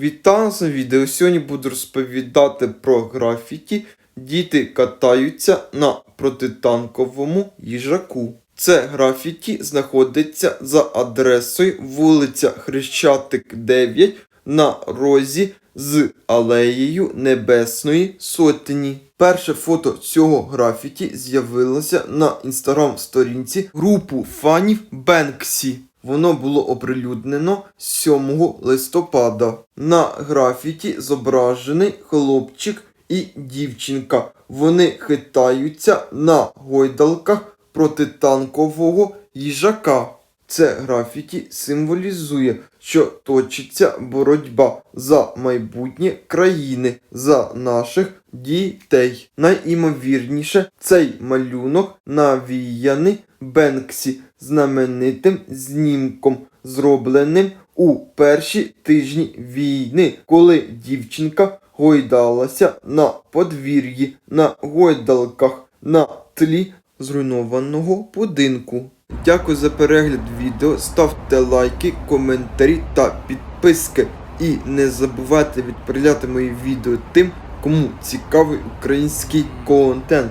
Вітаю цьому відео. Сьогодні буду розповідати про графіті. Діти катаються на протитанковому їжаку. Це графіті знаходиться за адресою вулиця Хрещатик 9 на розі з алеєю Небесної Сотні. Перше фото цього графіті з'явилося на інстаграм-сторінці групу фанів Бенксі. Воно було оприлюднено 7 листопада. На графіті зображений хлопчик і дівчинка. Вони хитаються на гойдалках протитанкового їжака. Це графіті символізує, що точиться боротьба за майбутнє країни, за наших дітей. Найімовірніше, цей малюнок навіяний Бенксі знаменитим знімком, зробленим у перші тижні війни, коли дівчинка гойдалася на подвір'ї на гойдалках на тлі зруйнованого будинку. Дякую за перегляд відео, ставте лайки, коментарі та підписки. І не забувайте відправляти мої відео тим, кому цікавий український контент.